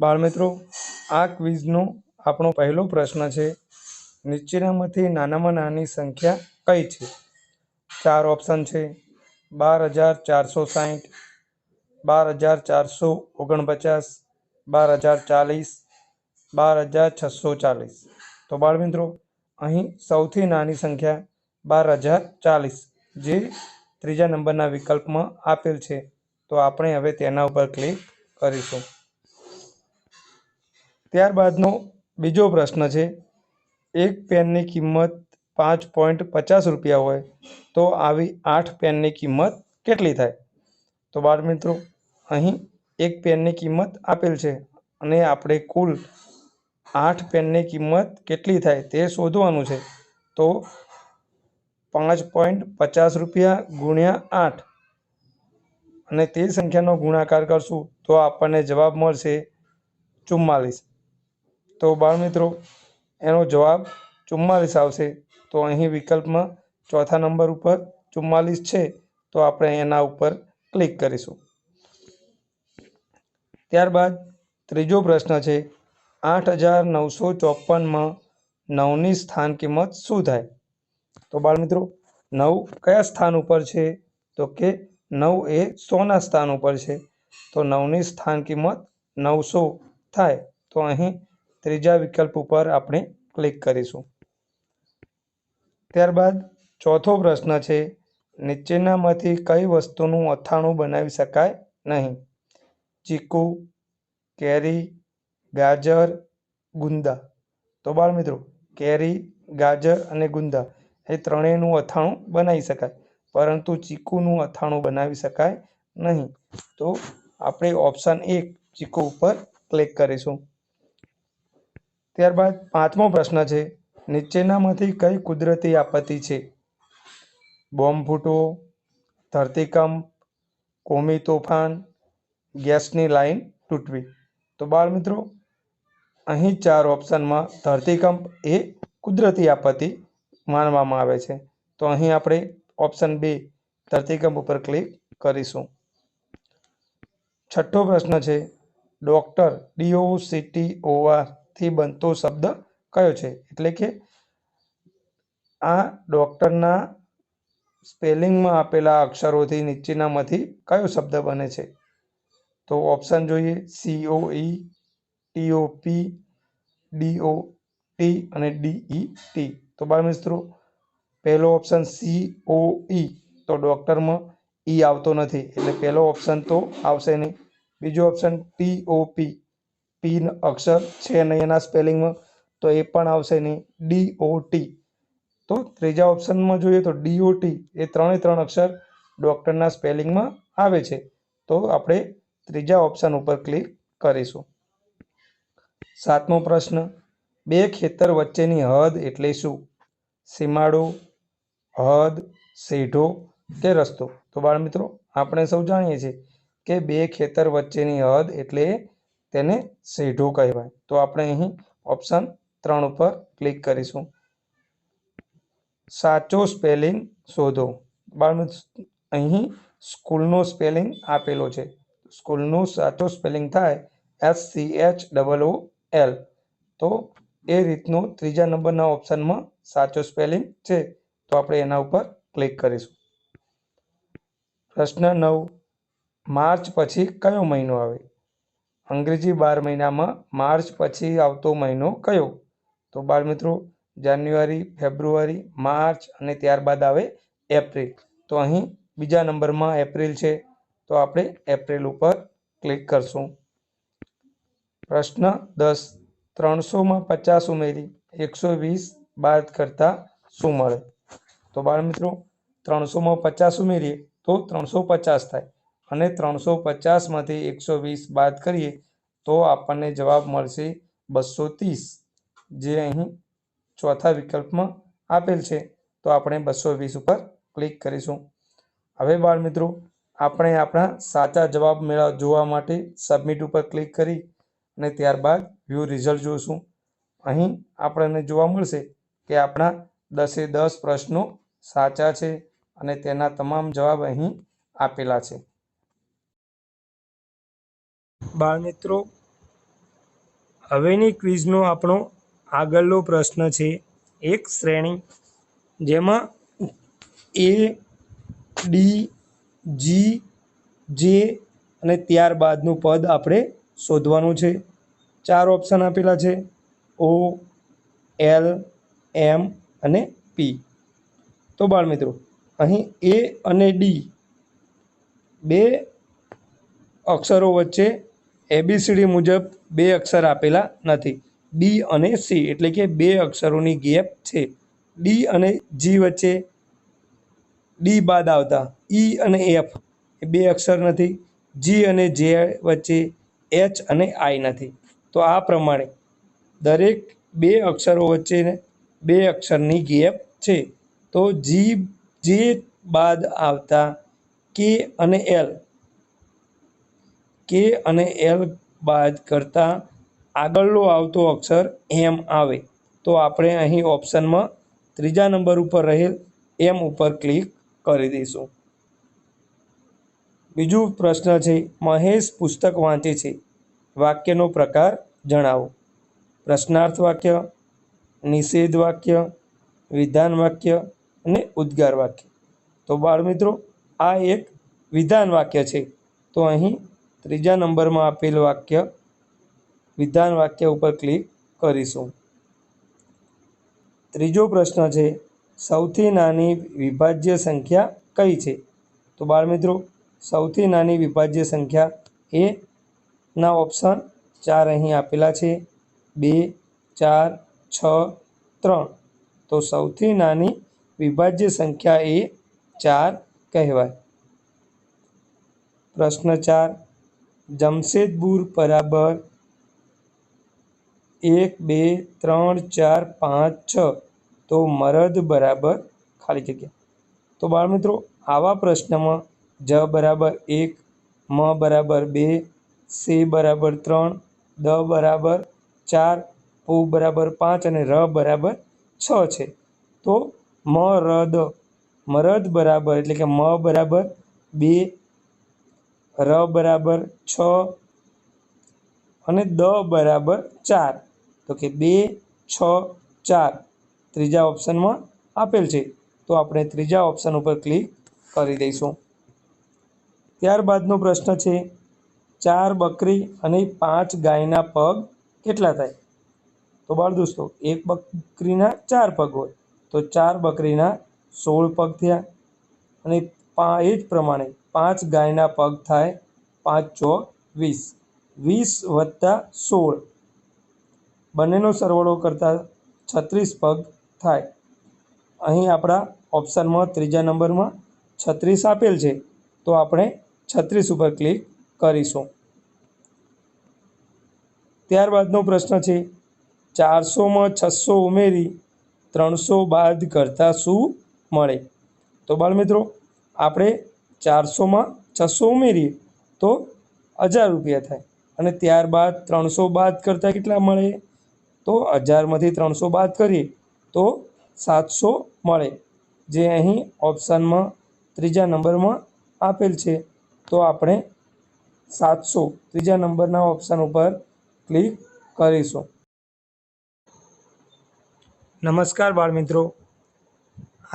બાળમિત્રો આ ક્વિઝનો આપણો પહેલો પ્રશ્ન છે. નીચેનામાંથી નાનામાં નાની સંખ્યા કઈ છે? ચાર ઓપ્શન છે. બાર હજાર ચારસો સાઠ બાર હજાર ચારસો ઓગણપચાસ, બાર હજાર ચાલીસ, બાર હજાર છસો ચાલીસ. તો બાળમિત્રો અહીં સૌથી નાની સંખ્યા બાર હજાર ચાલીસ જે ત્રીજા નંબરના વિકલ્પમાં આપેલ છે. તો આપણે હવે તેના ઉપર ક્લિક કરીશું. ત્યારબાદનો બીજો પ્રશ્ન છે, એક પેનની કિંમત પાંચ પોઈન્ટ પચાસ રૂપિયા હોય, તો આવી આઠ પેનની કિંમત કેટલી થાય? તો બાળમિત્રો અહીં એક પેનની કિંમત આપેલ છે અને આપણે કુલ આઠ પેનની કિંમત કેટલી થાય તે શોધવાનું છે. તો પાંચ પોઈન્ટ પચાસ રૂપિયા ગુણ્યા આઠ અને તે સંખ્યાનો ગુણાકાર કરશું તો આપણને જવાબ મળશે ચુમ્માલીસ. તો બાળમિત્રો એનો જવાબ ચુમ્માલીસ આવશે. તો અહીં વિકલ્પમાં ચોથા નંબર ઉપર ચુમ્માલીસ છે. તો આપણે એના ઉપર ક્લિક કરીશું. ત્યારબાદ ત્રીજો પ્રશ્ન છે, આઠ હજાર નવસો ચોપનમાં નવની સ્થાન કિંમત શું થાય? તો બાળમિત્રો નવ કયા સ્થાન ઉપર છે? તો કે નવ એ સોના સ્થાન ઉપર છે. તો નવની સ્થાન કિંમત નવસો થાય. તો અહીં ત્રીજા વિકલ્પ ઉપર આપણે ક્લિક કરીશું. ત્યારબાદ ચોથો પ્રશ્ન છે, નીચેનામાંથી કઈ વસ્તુનું અથાણું બનાવી શકાય નહીં? ચીકુ, કેરી, ગાજર, ગુંદા. તો બાળમિત્રો, કેરી, ગાજર અને ગુંદા એ ત્રણેયનું અથાણું બનાવી શકાય, પરંતુ ચીકુનું અથાણું બનાવી શકાય નહીં. તો આપણે ઓપ્શન એક ચીકુ ઉપર ક્લિક કરીશું. ત્યારબાદ પાંચમો પ્રશ્ન છે, નીચેનામાંથી કઈ કુદરતી આપત્તિ છે? બોમ્બ ફૂટવો, ધરતીકંપ, કોમી તોફાન, ગેસની લાઈન તૂટવી. તો બાળમિત્રો, અહીં ચાર ઓપ્શનમાં ધરતીકંપ એ કુદરતી આપત્તિ માનવામાં આવે છે. તો અહીં આપણે ઓપ્શન બે, ધરતીકંપ ઉપર ક્લિક કરીશું. છઠ્ઠો પ્રશ્ન છે, ડોક્ટર ડીઓ સીટી ઓવાથી બનતો શબ્દ કયો છે? એટલે કે આ ડૉક્ટરના સ્પેલિંગમાં આપેલા અક્ષરોથી નીચેનામાંથી કયો શબ્દ બને છે? તો ઓપ્શન જોઈએ C O E T O P D O T અને ડીઈ ટી તો બાળ મિત્રો, પહેલો ઓપ્શન સી ઓ ઈ તો ડૉક્ટરમાં ઈ આવતો નથી. એટલે પહેલો ઓપ્શન તો આવશે નહીં. બીજો ઓપ્શન ટી ઓ પી પી અક્ષર છે નહીં એના સ્પેલિંગમાં, તો એ પણ આવશે નહીં. ડી ઓ ટી તો ત્રીજા ઓપ્શનમાં જોઈએ તો ડીઓટી એ ત્રણે ત્રણ અક્ષર ડૉક્ટરના સ્પેલિંગમાં આવે છે. તો આપણે ત્રીજા ઓપ્શન ઉપર ક્લિક કરીશું. સાતમો પ્રશ્ન, બે ખેતર વચ્ચેની હદ એટલે શું? સીમાડો, હદ, સેઢો કે રસ્તો? તો બાળમિત્રો, આપણે સૌ જાણીએ છીએ કે બે ખેતર વચ્ચેની હદ એટલે તેને સીધું કહેવાય. તો આપણે અહીં ઓપ્શન ત્રણ ઉપર ક્લિક કરીશું. સાચો સ્પેલિંગ શોધો. બાળમિત્ર અહીં સ્કૂલનો સ્પેલિંગ આપેલો છે. સ્કૂલનું સાચો સ્પેલિંગ થાય S C H double O L તો એ રીતનું ત્રીજા નંબરના ઓપ્શનમાં સાચો સ્પેલિંગ છે. તો આપણે એના ઉપર ક્લિક કરીશું. પ્રશ્ન નવ. માર્ચ પછી કયો મહિનો આવે? અંગ્રેજી બાર મહિનામાં માર્ચ પછી આવતો મહિનો કયો? તો બાળમિત્રો જાન્યુઆરી, ફેબ્રુઆરી, માર્ચ અને ત્યારબાદ આવે એપ્રિલ. તો અહીં બીજા નંબરમાં એપ્રિલ છે. તો આપણે એપ્રિલ ઉપર ક્લિક કરશું. પ્રશ્ન દસ. ત્રણસોમાં પચાસ ઉમેરી, એકસો વીસ બાદ કરતાં શું મળે? તો બાળમિત્રો ત્રણસોમાં પચાસ ઉમેરીએ તો ત્રણસો પચાસ થાય. અને ત્રણસો પચાસમાંથી એકસો વીસ બાદ કરીએ તો આપણને જવાબ મળશે બસો ત્રીસ. જે અહીં ચોથા વિકલ્પમાં આપેલ છે, તો આપણે બસો વીસ ઉપર ક્લિક કરીશું. હવે બાળમિત્રો, આપણે આપણા સાચા જવાબ મેળવ, જોવા માટે સબમિટ ઉપર ક્લિક કરી અને ત્યારબાદ વ્યૂ રિઝલ્ટ જોઈશું અહીં આપણને જોવા મળશે કે આપણા દસે દસ પ્રશ્નો સાચા છે અને તેના તમામ જવાબ અહીં આપેલા છે. બાળમિત્રો હવેની ક્વિઝનો આપણો આગળનો પ્રશ્ન છે એક શ્રેણી, જેમાં એ, ડી, જી, જે અને ત્યારબાદનું પદ આપણે શોધવાનું છે. ચાર ઓપ્શન આપેલા છે. ઓ, એલ, એમ અને પી. તો બાળમિત્રો અહીં એ અને ડી બે અક્ષરો વચ્ચે એબીસીડી મુજબ બે અક્ષર આપેલા નથી. બી અને સી એટલે કે બે અક્ષરોની ગેપ છે. ડી અને જી વચ્ચે ડી બાદ આવતા ઈ અને એફ એ બે અક્ષર નથી. જી અને જે વચ્ચે એચ અને આઈ નથી. તો આ પ્રમાણે દરેક બે અક્ષરો વચ્ચે બે અક્ષરની ગેપ છે. તો જી જે બાદ આવતા કે અને એલ કે અને એલ બાદ કરતાં આગળનો આવતો અક્ષર એમ આવે. તો આપણે અહીં ઓપ્શનમાં ત્રીજા નંબર ઉપર રહેલ એમ ઉપર ક્લિક કરી દઈશું. બીજું પ્રશ્ન છે, મહેશ પુસ્તક વાંચે છે. વાક્યનો પ્રકાર જણાવો. પ્રશ્નાર્થ વાક્ય, નિષેધ વાક્ય, વિધાન વાક્ય અને ઉદ્ગાર વાક્ય. તો બાળમિત્રો, આ એક વિધાન વાક્ય છે. તો અહીં ત્રીજા નંબરમાં આપેલ વાક્ય, વિધાન વાક્ય ઉપર ક્લિક કરીશું. ત્રીજો પ્રશ્ન છે, સૌથી નાની વિભાજ્ય સંખ્યા કઈ છે? તો બાળમિત્રો સૌથી નાની વિભાજ્ય સંખ્યા એ ના ઓપ્શન ચાર અહીં આપેલા છે. બે, ચાર, છ, ત્રણ. તો સૌથી નાની વિભાજ્ય સંખ્યા એ ચાર કહેવાય. પ્રશ્ન ચાર જમશેદપુર બરાબર એક, બે, ત્રણ, ચાર, પાંચ, છ. તો મરદ બરાબર ખાલી જગ્યા. તો બાળમિત્રો આવા પ્રશ્નમાં જ બરાબર એક, મ બરાબર બે, સે બરાબર ત્રણ, દ બરાબર ચાર પુ બરાબર પાંચ અને ર બરાબર છ છે. તો મ, ર, દ. મરદ બરાબર એટલે કે મ બરાબર બે ર બરાબર છ અને દ બરાબર ચાર. તો કે બે, છ, ચાર. ત્રીજા ઓપ્શનમાં આપેલ છે. તો આપણે ત્રીજા ઓપ્શન ઉપર ક્લિક કરી દઈશું. ત્યારબાદનો પ્રશ્ન છે, ચાર બકરી અને પાંચ ગાયના પગ કેટલા થાય? તો બાળ દોસ્તો, એક બકરીના ચાર પગ હોય. તો ચાર બકરીના સોળ પગ થયા અને એ જ પ્રમાણે પાંચ ગાયના પગ થાય, પાંચ ચોક વીસ. વીસ વત્તા સોળ. બંનેનો સરવાળો કરતાં છત્રીસ પગ થાય. અહીં આપણા ઓપ્શનમાં ત્રીજા નંબરમાં છત્રીસ આપેલ છે. તો આપણે છત્રીસ ઉપર ક્લિક કરીશું. ત્યારબાદનો પ્રશ્ન છે, ચારસોમાં છસો ઉમેરી ત્રણસો બાદ કરતાં શું મળે? તો બાળમિત્રો આપણે ચારસોમાં છસો ઉમેરીએ તો હજાર રૂપિયા થાય. અને ત્યારબાદ ત્રણસો બાદ કરતાં કેટલા મળે? તો હજારમાંથી ત્રણસો બાદ કરીએ તો સાતસો મળે. જે અહીં ઓપ્શનમાં ત્રીજા નંબરમાં આપેલ છે. તો આપણે સાતસો ત્રીજા નંબરના ઓપ્શન ઉપર ક્લિક કરીશું. નમસ્કાર બાળમિત્રો.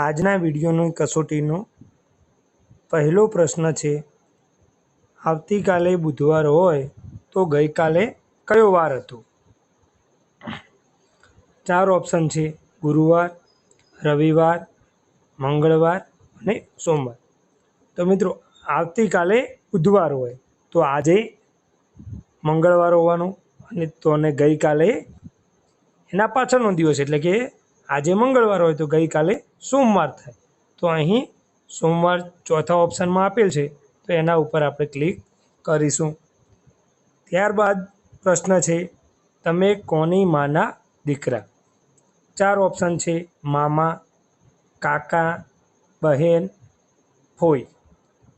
આજના વિડીયોની કસોટીનો પહેલો પ્રશ્ન છે, આવતીકાલે બુધવાર હોય તો ગઈકાલે કયો વાર હતો? ચાર ઓપ્શન છે, ગુરુવાર, રવિવાર, મંગળવાર અને સોમવાર. તો મિત્રો, આવતીકાલે બુધવાર હોય તો આજે મંગળવાર હોવાનું અને તો અને ગઈકાલે એના પાછળનો દિવસ, એટલે કે આજે મંગળવાર હોય તો ગઈકાલે સોમવાર થાય. તો અહીં સોમવાર ચોથા ઓપ્શનમાં આપેલ છે, તો એના ઉપર આપણે ક્લિક કરીશું. ત્યારબાદ પ્રશ્ન છે, તમે કોની માના દીકરા? ચાર ઓપ્શન છે, મામા, કાકા, બહેન, ફોઈ.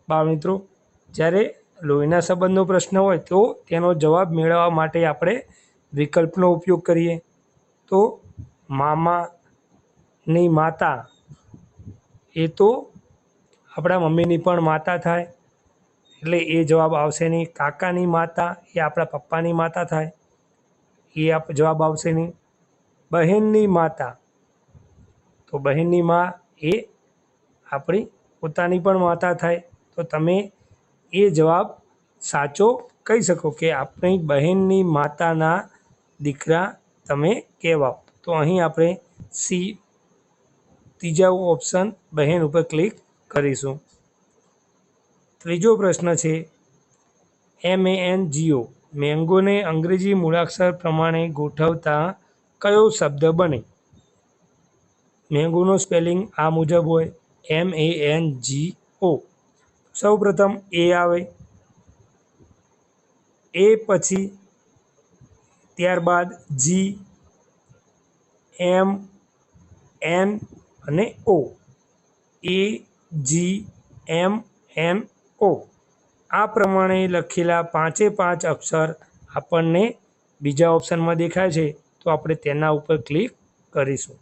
બાળમિત્રો જ્યારે લોહીના સંબંધનો પ્રશ્ન હોય, તો તેનો જવાબ મેળવવા માટે આપણે વિકલ્પનો ઉપયોગ કરીએ. તો મામાની માતા, એ તો આપણા મમ્મીની પણ માતા થાય, એટલે એ જવાબ આવશે નહીં. કાકાની માતા એ આપણા પપ્પાની માતા થાય, એ આપ જવાબ આવશે નહીં. બહેનની માતા, તો બહેનની મા એ આપણી પોતાની પણ માતા થાય. તો તમે એ જવાબ સાચો કહી શકો કે આપણી બહેનની માતાના દીકરા તમે કહેવાઓ. તો અહીં આપણે સી, ત્રીજા ઓપ્શન બહેન ઉપર ક્લિક કરીશું. ત્રીજો પ્રશ્ન છે એમ એન જીઓ મેંગોને અંગ્રેજી મૂળાક્ષર પ્રમાણે ગોઠવતા કયો શબ્દ બને? મેંગોનો સ્પેલિંગ આ મુજબ હોય એમ એ એન જી ઓ સૌપ્રથમ એ આવે. એ પછી ત્યારબાદ જી એમ એન અને ઓ એ જી એમ એન ઓ આ પ્રમાણે લખેલા પાંચે પાંચ અક્ષર આપણને બીજા ઓપ્શનમાં દેખાય છે, તો આપણે તેના ઉપર ક્લિક કરીશું.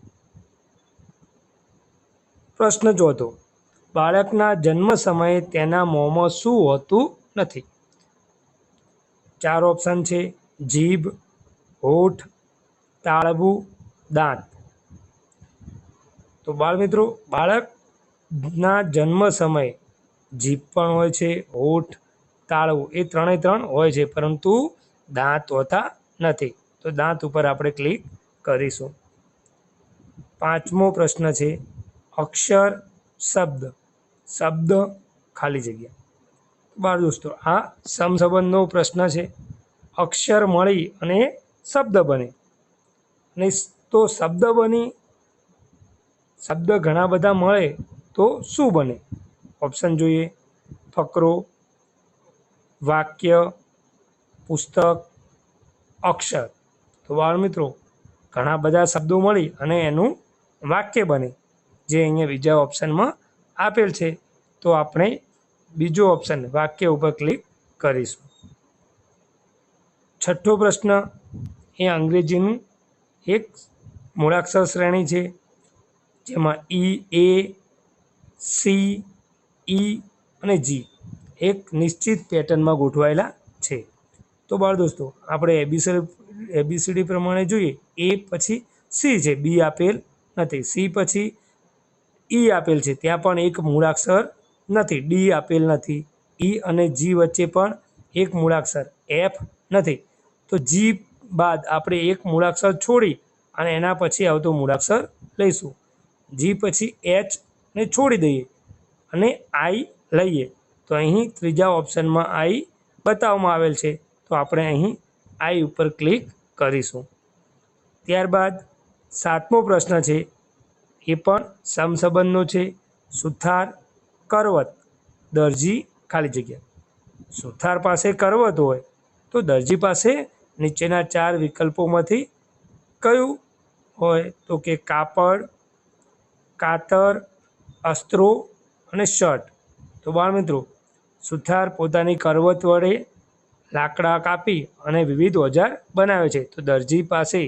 પ્રશ્ન ચોથો. બાળકના જન્મ સમયે તેના મોંમાં શું હોતું નથી? ચાર ઓપ્શન છે, જીભ, હોઠ તાળવું દાંત. તો બાળ મિત્રો બાળકના જન્મ સમયે, જીભ પણ હોય છે, હોઠ, તાળવું, એ ત્રણે ત્રણ હોય છે, પરંતુ દાંત હોતા નથી. તો દાંત ઉપર આપણે ક્લિક કરીશું. પાંચમો પ્રશ્ન છે, અક્ષર, શબ્દ. શબ્દ ખાલી જગ્યા. બાર દોસ્તો, આ સમસંબંધનો પ્રશ્ન છે. અક્ષર મળી અને શબ્દ બને. અને તો શબ્દ બની, શબ્દ ઘણા બધા મળે તો શું બને? ઓપ્શન જોઈએ. ફકરો, વાક્ય, પુસ્તક, અક્ષર. તો બાળ મિત્રો, ઘણા બધા શબ્દો મળી અને એનું વાક્ય બને, જે અહીંયા બીજા ઓપ્શનમાં આપેલ છે. તો આપણે બીજો ઓપ્શન વાક્ય ઉપર ક્લિક કરીશું. છઠ્ઠો પ્રશ્ન, એ અંગ્રેજીનું એક મૂળાક્ષર શ્રેણી છે, જેમાં ઈ એ સી, ઈ અને જી એક નિશ્ચિત પેટર્નમાં ગોઠવાયેલા છે. તો બાળ દોસ્તો, આપણે એબીસી એબીસીડી પ્રમાણે જોઈએ. એ પછી સી છે. બી આપેલ નથી. સી પછી ઈ આપેલ છે. ત્યાં પણ એક મૂળાક્ષર નથી. ડી આપેલ નથી. ઈ અને જી વચ્ચે પણ એક મૂળાક્ષર એફ નથી. તો જી બાદ આપણે એક મૂળાક્ષર છોડી અને એના પછી આવતો મૂળાક્ષર લઈશું. જી પછી એચ ને છોડી દઈએ અને આઈ લઈએ. તો અહીં ત્રીજા ઓપ્શનમાં આઈ બતાવવામાં આવેલ છે. તો આપણે અહીં આઈ ઉપર ક્લિક કરીશું. ત્યારબાદ સાતમો પ્રશ્ન છે. એ પણ સમસંબંધનો છે. સુથાર કરવત દરજી ખાલી જગ્યા. સુથાર પાસે કરવત હોય તો દરજી પાસે નીચેના ચાર વિકલ્પોમાંથી કયું હોય? તો કે કાપડ, કાતર અસ્ત્રો અને શર્ટ. તો બાળ મિત્રો સુથાર પોતાની કરવત વડે લાકડા કાપી અને વિવિધ ઓજાર બનાવે છે. તો દરજી પાસે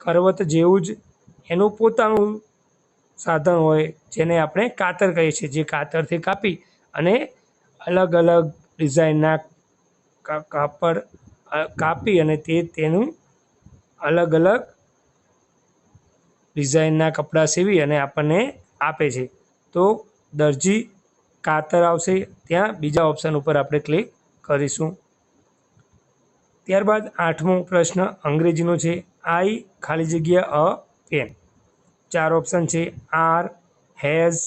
કરવત જેવું જ એનું પોતાનું સાધન હોય, જેને આપણે કાતર કહીએ છીએ. જે કાતરથી કાપી અને અલગ અલગ ડિઝાઇનના કાપડ કાપી અને તે તેનું અલગ અલગ ડિઝાઇનના કપડાં સીવી અને આપણને આપે છે. તો દરજી કાતર આવશે. ત્યાં બીજા ઓપ્શન ઉપર આપણે ક્લિક કરીશું. ત્યારબાદ આઠમો પ્રશ્ન અંગ્રેજીનો છે. આઈ ખાલી જગ્યા અ પેન ચાર ઓપ્શન છે. આર, હેઝ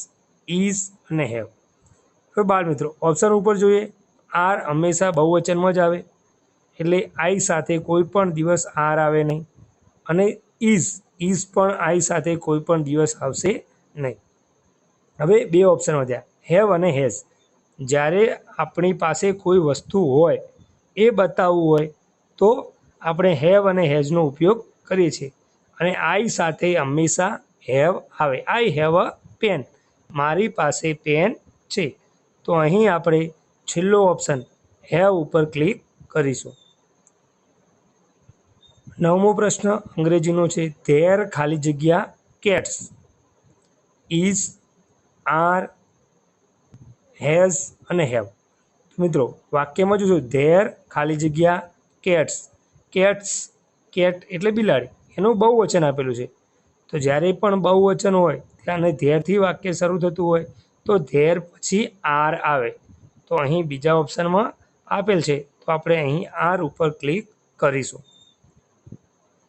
ઇઝ અને હેવ. હવે બાળ મિત્રો ઓપ્શન ઉપર જોઈએ. આર હંમેશા બહુવચનમાં જ આવે. એટલે આઈ સાથે કોઈ પણ દિવસ આર આવે નહીં. અને ઇઝ ઇઝ પણ આઈ સાથે કોઈ પણ દિવસ આવશે નહીં. હવે બે ઓપ્શન વધ્યા. હેવ અને હેઝ જ્યારે આપણી પાસે કોઈ વસ્તુ હોય, એ બતાવવું હોય, તો આપણે હેવ અને હેઝનો ઉપયોગ કરીએ છીએ. અને આઈ સાથે હંમેશા હેવ આવે. આઈ હેવ અ પેન મારી પાસે પેન છે. તો અહીં આપણે છેલ્લો ઓપ્શન હેવ ઉપર ક્લિક કરીશું. નવમો પ્રશ્ન અંગ્રેજીનો છે ધેર ખાલી જગ્યા કેટ્સ ઇઝ આર હેઝ અને હેવ. મિત્રો, વાક્યમાં જોજો, ધેર, ખાલી જગ્યા, કેટ્સ. કેટ્સ, કેટ એટલે બિલાડી. એનું બહુવચન આપેલું છે. તો જ્યારે પણ બહુવચન હોય અને ધેરથી વાક્ય શરૂ થતું હોય, તો ધેર પછી આર આવે. તો અહીં બીજા ઓપ્શનમાં આપેલ છે. તો આપણે અહીં આર ઉપર ક્લિક કરીશું.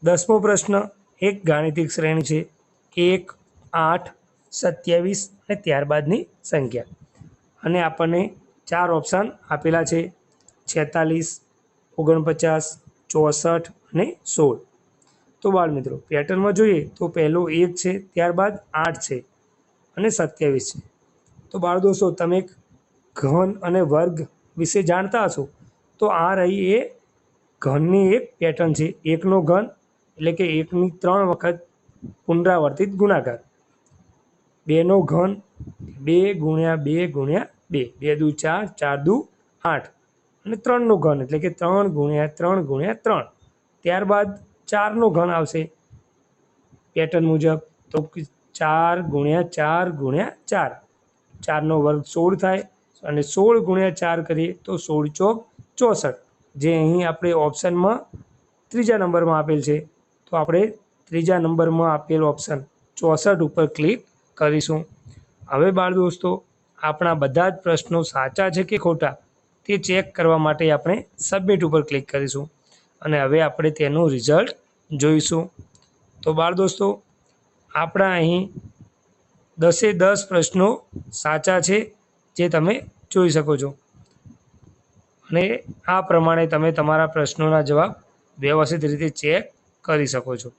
દસમો પ્રશ્ન, એક ગાણિતિક શ્રેણી છે. એક, આઠ સત્યાવીસ અને ત્યારબાદની સંખ્યા. અને આપણને ચાર ઓપ્શન આપેલા છે. છેતાલીસ, ઓગણપચાસ, ચોસઠ અને સોળ. તો બાળમિત્રો પેટર્નમાં જોઈએ તો પહેલો એક છે, ત્યારબાદ આઠ છે અને સત્યાવીસ છે. તો બાળ દોસ્તો, તમે ઘન અને વર્ગ વિશે જાણતા હશો, તો આ રહી એ ઘનની એક પેટર્ન છે. એકનો ઘન એટલે કે એકની ત્રણ વખત પુનરાવર્તિત ગુણાકાર. બેનો ઘન, બે ગુણ્યા બે ગુણ્યા બે. બે દુ ચાર ચાર દુ આઠ. અને ત્રણનો ઘન, એટલે કે ત્રણ ગુણ્યા ત્રણ ગુણ્યા ત્રણ. ત્યારબાદ ચારનો ઘન આવશે. પેટર્ન મુજબ તો ચાર ગુણ્યા ચાર ગુણ્યા ચાર. ચારનો વર્ગ સોળ થાય અને સોળ ગુણ્યા ચાર કરીએ તો સોળ ચોક ચોસઠ. જે અહીં આપણે ઓપ્શનમાં ત્રીજા નંબરમાં આપેલ છે. તો આપણે ત્રીજા નંબરમાં આપેલ ઓપ્શન ચોસઠ ઉપર ક્લિક કરીશું. હવે બાળ દોસ્તો, આપણા બધા જ પ્રશ્નો સાચા છે કે ખોટા, તે ચેક કરવા માટે આપણે સબમિટ ઉપર ક્લિક કરીશું. અને હવે આપણે તેનું રિઝલ્ટ જોઈશું. તો બાળ દોસ્તો, આપણા અહીં દસે દસ પ્રશ્નો સાચા છે જે તમે જોઈ શકો છો. અને આ પ્રમાણે તમે તમારા પ્રશ્નોના જવાબ વ્યવસ્થિત રીતે ચેક કરી શકો છો.